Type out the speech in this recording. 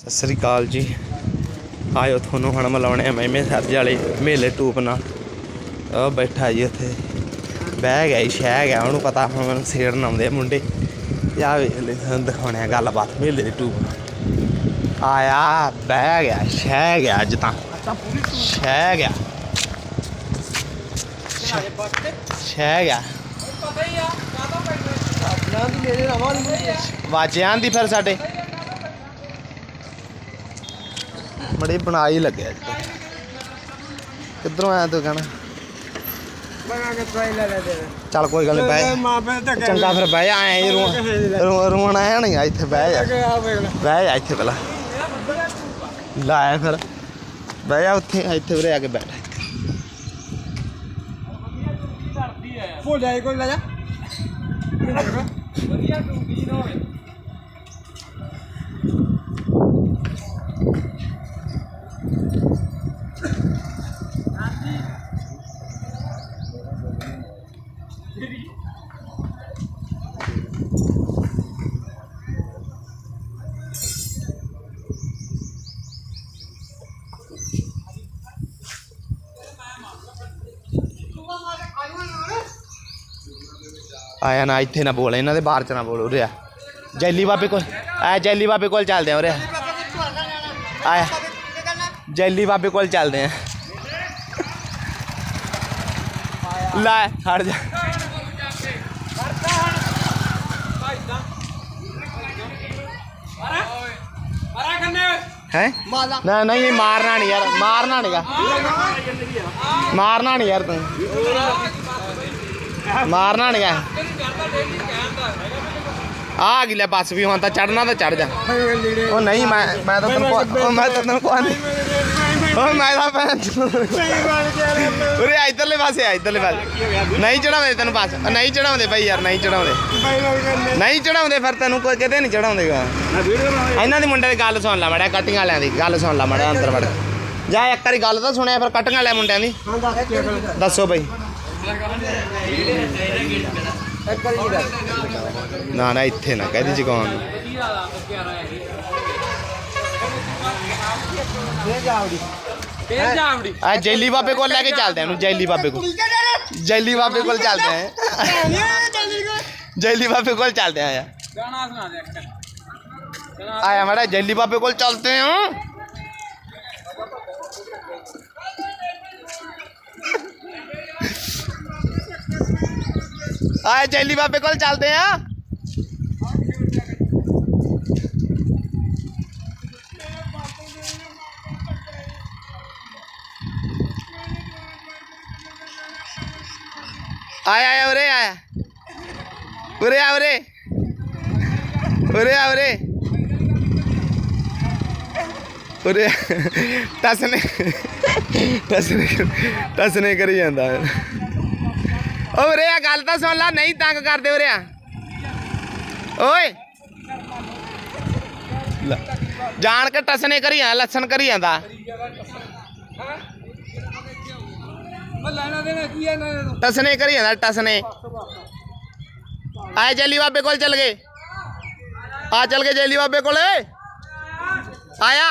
ਸਤਿ ਸ੍ਰੀ ਅਕਾਲ ਜੀ। ਆਇਓ ਤੁਹਾਨੂੰ ਹੁਣ ਮਿਲਾਉਣੇ ਆ ਮਹਿਮੇ ਸਾਹਿਬ ਵਾਲੇ ਮੇਲੇ ਟੂਪ ਨਾਲ। ਉਹ ਬੈਠਾ ਜੀ ਉੱਥੇ। ਬਹਿ ਗਿਆ ਜੀ ਸ਼ਹਿ ਗਿਆ ਉਹਨੂੰ ਪਤਾ ਹੁਣ ਸੇੜਨ ਆਉਂਦੇ ਆ ਮੁੰਡੇ। ਆ ਵੇਖ ਲੈ ਤੁਹਾਨੂੰ ਦਿਖਾਉਣੇ ਆ ਗੱਲਬਾਤ ਮੇਲੇ ਦੀ ਟੂਪ ਆਇਆ ਬਹਿ ਗਿਆ ਸ਼ਹਿ ਗਿਆ ਅੱਜ ਤਾਂ। ਸ਼ਹਿ ਗਿਆ। ਸ਼ਹਿ ਗਿਆ। ਵਾਜਿਆਂ ਦੀ ਫਿਰ ਸਾਡੇ। ਬੜੇ ਬਣਾ ਹੀ ਲੱਗਿਆ ਤਾਂ। ਕਿੱਧਰੋਂ ਆਇਆ ਤੂੰ ਕਹਿਣਾ? ਚੱਲ ਕੋਈ ਗੱਲ ਨਹੀਂ ਬਹਿ ਚੰਗਾ ਫਿਰ ਬਹਿ ਜਾ ਆਏ ਰੋ ਰੋਣ ਆਇਆ ਨਹੀਂ ਇੱਥੇ ਬਹਿ ਜਾ। ਬਹਿ ਜਾ ਇੱਥੇ ਪਹਿਲਾਂ। ਲਾਇਆ ਫਿਰ। ਬਹਿ ਜਾ ਉੱਥੇ ਇੱਥੇ ਉਰੇ ਆ ਕੇ ਬੈਠ। ਭੁੱਲ ਜਾਏ ਕੋਈ ਲੈ ਜਾ। ਆਇਆ ਨਾ ਇੱਥੇ ਨਾ ਬੋਲ, ਇਹਨਾਂ ਦੇ ਬਾਹਰ ਚ ਨਾ ਬੋਲ ਉਰੇ ਆ। ਜੈਲੀ ਬਾਬੇ ਕੋਲ ਆ ਜੈਲੀ ਬਾਬੇ ਕੋਲ ਚੱਲਦੇ ਆ ਉਰੇ। ਆ। ਆਇਆ, ਜੈਲੀ ਬਾਬੇ ਕੋਲ ਚੱਲਦੇ ਆ। ਲੈ ਹਟ ਜਾ। ਹੈ? ਨਾ, ਨਹੀਂ ਮਾਰਨਾ ਨਹੀਂ ਯਾਰ, ਮਾਰਨਾ ਨਹੀਂਗਾ ਮਾਰਨਾ ਨਹੀਂ ਯਾਰ ਤੂੰ। ਮਾਰਨਾ ਨਹੀਂਗਾ ਆ ਗਿਲੇ ਬੱਸ ਵੀ, ਹੁਣ ਤਾਂ ਚੜਨਾ ਤਾਂ ਚੜ ਜਾ। ਉਹ ਨਹੀਂ, ਮੈਂ ਮੈਂ ਤਾਂ ਤੈਨੂੰ ਉਹ ਮੈਂ ਤਾਂ ਤੈਨੂੰ ਕੋਈ ਉਹ ਮੈਂ ਤਾਂ ਭੈਣ ਉਰੇ ਆ ਪਾਸੇ ਆ, ਇੱਧਰਲੇ ਪਾਸੇ। ਨਹੀਂ ਚੜਾਉਂਦੇ ਤੈਨੂੰ ਬੱਸ। ਨਹੀਂ ਚੜਾਉਂਦੇ ਬਈ ਯਾਰ, ਨਹੀਂ ਚੜਾਉਂਦੇ ਨਹੀਂ ਚੜਾਉਂਦੇ ਫਿਰ ਤੈਨੂੰ ਕੋਈ ਕਿਤੇ ਨਹੀਂ ਚੜਾਉਂਦੇਗਾ ਇਹਨਾਂ ਦੇ ਮੁੰਡੇ ਦੀ ਗੱਲ ਸੁਣ ਲੈ ਮੜਿਆ ਕਟਿੰਗ ਵਾਲਿਆਂ ਦੀ ਗੱਲ ਸੁਣ ਲੈ ਮੜਿਆ ਅੰਦਰ ਵੜ। ਜਾ ਇੱਕ ਵਾਰੀ ਗੱਲ ਤਾਂ ਸੁਣਿਆ ਫਿਰ ਕਟਿੰਗ ਵਾਲਿਆਂ ਮੁੰਡਿਆਂ ਦੀ। ਦੱਸੋ ਬਈ। ਨਾ ਨਾ ਇੱਥੇ ਨਾ ਕਹਦੀ ਜਗਾਉਣ ਨੂੰ ਫੇਰ ਜਾਵੜੀ ਆ ਜੈਲੀ ਬਾਬੇ ਕੋਲ ਲੈ ਕੇ ਚੱਲਦੇ ਆ ਇਹਨੂੰ ਜੈਲੀ ਬਾਬੇ ਕੋਲ ਜੈਲੀ ਬਾਬੇ ਕੋਲ ਚੱਲਦੇ ਆ ਜੈਲੀ ਬਾਬੇ ਕੋਲ ਚੱਲਦੇ ਆ ਗਾਣਾ ਸੁਣਾ ਦੇ ਇੱਕ ਆਇਆ ਮੜਾ ਜੈਲੀ ਬਾਬੇ ਕੋਲ ਚੱਲते हैं ਆਇਆ ਜੈਲੀ ਬਾਬੇ ਕੋਲ ਚੱਲਦੇ ਆ ਆਇਆ ਆਇਆ ਉਰੇ ਆਇਆ ਉਰੇ ਆ ਉਰੇ ਉਰੇ ਆ ਉਰੇ ਉਰੇ ਟਸਨੇ ਟਸਨੇ ਟਸਨੇ ਕਰੀ ਜਾਂਦਾ ਓ ਉਰੇ ਆ ਗੱਲ ਤਾਂ ਸੁਣ ਲੈ ਨਹੀਂ ਤੰਗ ਕਰਦੇ ਉਰੇ ਆ। ਓਏ। ਜਾਣ ਕੇ ਟਸਨੇ ਕਰੀ ਜਾਂਦਾ ਲੱਛਣ ਕਰੀ ਜਾਂਦਾ। ਮੈਂ ਲੈਣਾ ਦੇਣਾ ਕੀ ਹੈ ਨਾ? ਟਸਨੇ ਕਰੀ ਜਾਂਦਾ ਟਸਨੇ। ਆਏ ਜੈਲੀ ਬਾਬੇ ਕੋਲ ਚੱਲ ਗਏ। ਆ ਚੱਲ ਗਏ ਜੈਲੀ ਬਾਬੇ ਕੋਲੇ। ਆਇਆ।